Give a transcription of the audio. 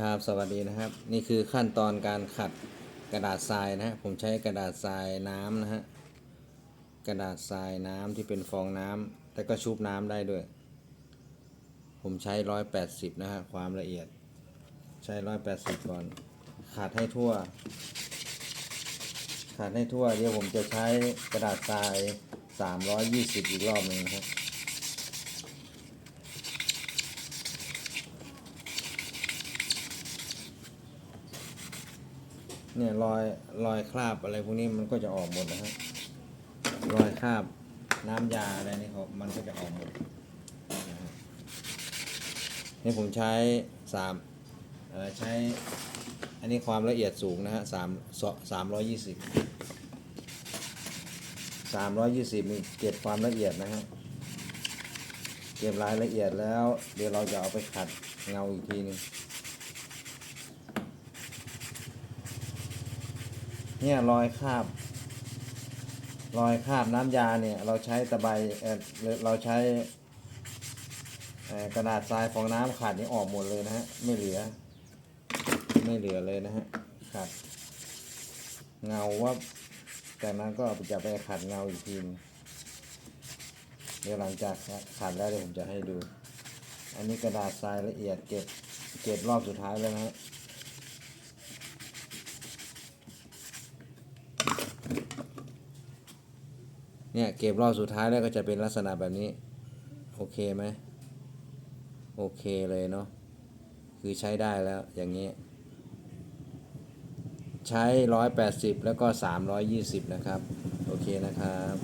ครับสวัสดีนะครับ นี่คือขั้นตอนการขัดกระดาษทรายนะฮะผมใช้กระดาษทรายน้ำนะฮะกระดาษทรายน้ำที่เป็นฟองน้ำแต่ก็ชุบน้ำได้ด้วย ผมใช้ร้อยแปดสิบนะฮะความละเอียด ใช้ร้อยแปดสิบก่อน ขัดให้ทั่ว ขัดให้ทั่วเดี๋ยวผมจะใช้กระดาษทรายสามร้อยยี่สิบอีกรอบหนึ่งนะครับ เนี่ยรอยรอยคราบอะไรพวกนี้มันก็จะออกหมดนะฮะรอยคราบน้ำยาอะไรนี่เขามันก็จะออกหมดนะฮะนี่ผมใช้สามใช้อันนี้ความละเอียดสูงนะฮะสามสามร้อยยี่สิบสามร้อยยี่สิบนี่เก็บความละเอียดนะฮะเก็บรายละเอียดแล้ว เดี๋ยวเราจะเอาไปขัดเงาอีกทีหนึง เนี่ยรอยคราบ รอยคราบน้ำยาเนี่ย เราใช้ตะไบเออเราใช้กระดาษทรายฟองน้ำขาดนี่ออกหมดเลยนะฮะ ไม่เหลือ ไม่เหลือเลยนะฮะขาดเงาว่าจากนั้นก็จะไปขัดเงาอีกทีเดี๋ยวหลังจากขัดแล้วเดี๋ยวผมจะให้ดู อันนี้กระดาษทรายละเอียดเก็บเก็บรอบสุดท้ายแล้วนะฮะ เนี่ยเก็บรอบสุดท้ายแล้วก็จะเป็นลักษณะแบบนี้ โอเคไหมโอเคเลยเนาะคือใช้ได้แล้วอย่างนี้ ใช้ 180 แล้วก็ 320 นะครับ โอเคนะครับ